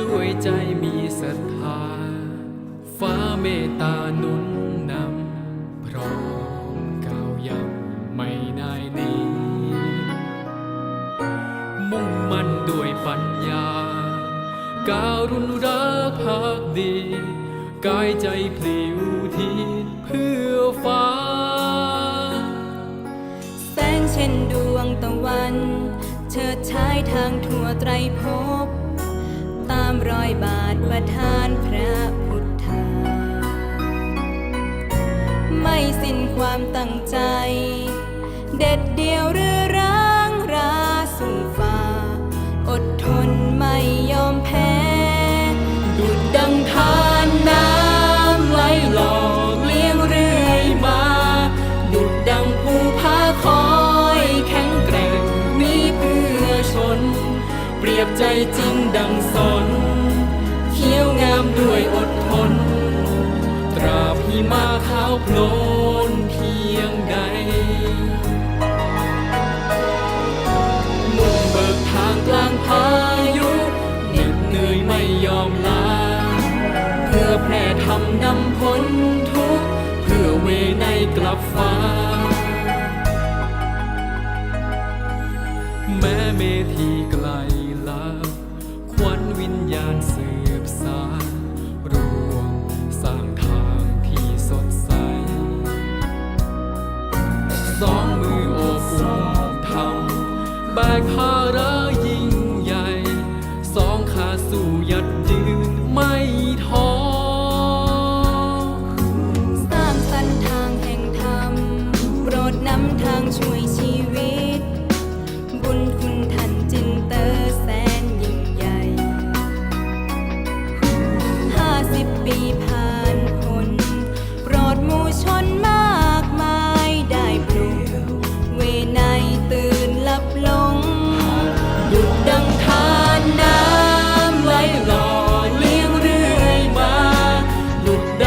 ด้วยใจมีศรัทธา ฟ้าเมตตาหนุนนำ พร้อมก้าวย่ำไม่นายนี้ มุ่งมั่นด้วยปัญญา การุณรักภักดี กายใจพลิวทิศเพื่อฟ้า แสงเช่นดวงตะวัน เชิดฉายทางทั่วไตรภพ ตามรอยบาทประทานพระพุทธา ไม่สิ้นความตั้งใจ เด็ดเดียวเรือร้างราสู่ฟ้า อดทนไม่ยอมแพ้ ดุดดังทานน้ำไหลหลอกเลี้ยงเรื่อยมา ดุดดังภูผาคอยแข็งแกร่งมีเพื่อชน เปรียบใจจริงดังสนเขียวงามด้วยอดทน ตราบพี่มาขาวโพลนเพียงใด มุ่งเบิกทางกลางพายุเหน็ดเหนื่อยไม่ยอมลา เพื่อแผ่ทำนำพ้นทุกเพื่อเวไนกลับฟ้า แม้เมทีไกลลาควันวิญญาณ ดุ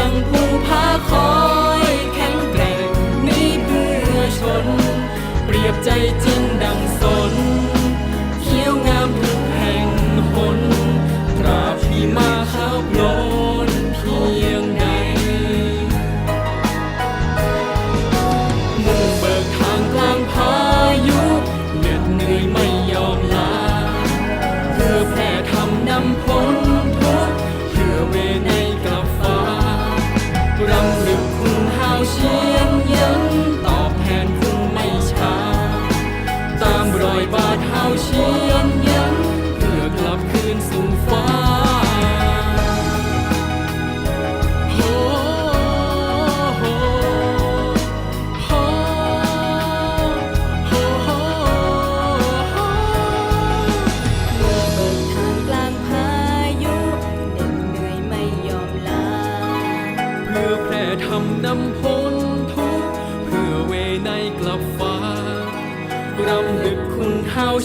ารำลึก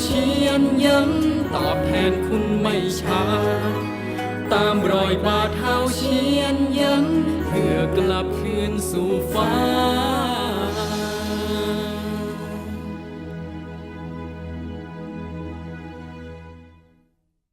เชียนยันตอบแทนคุณไม่ช้า ตามรอยบาทเท้าเชียนยันเพื่อกลับคืนสู่ฟ้า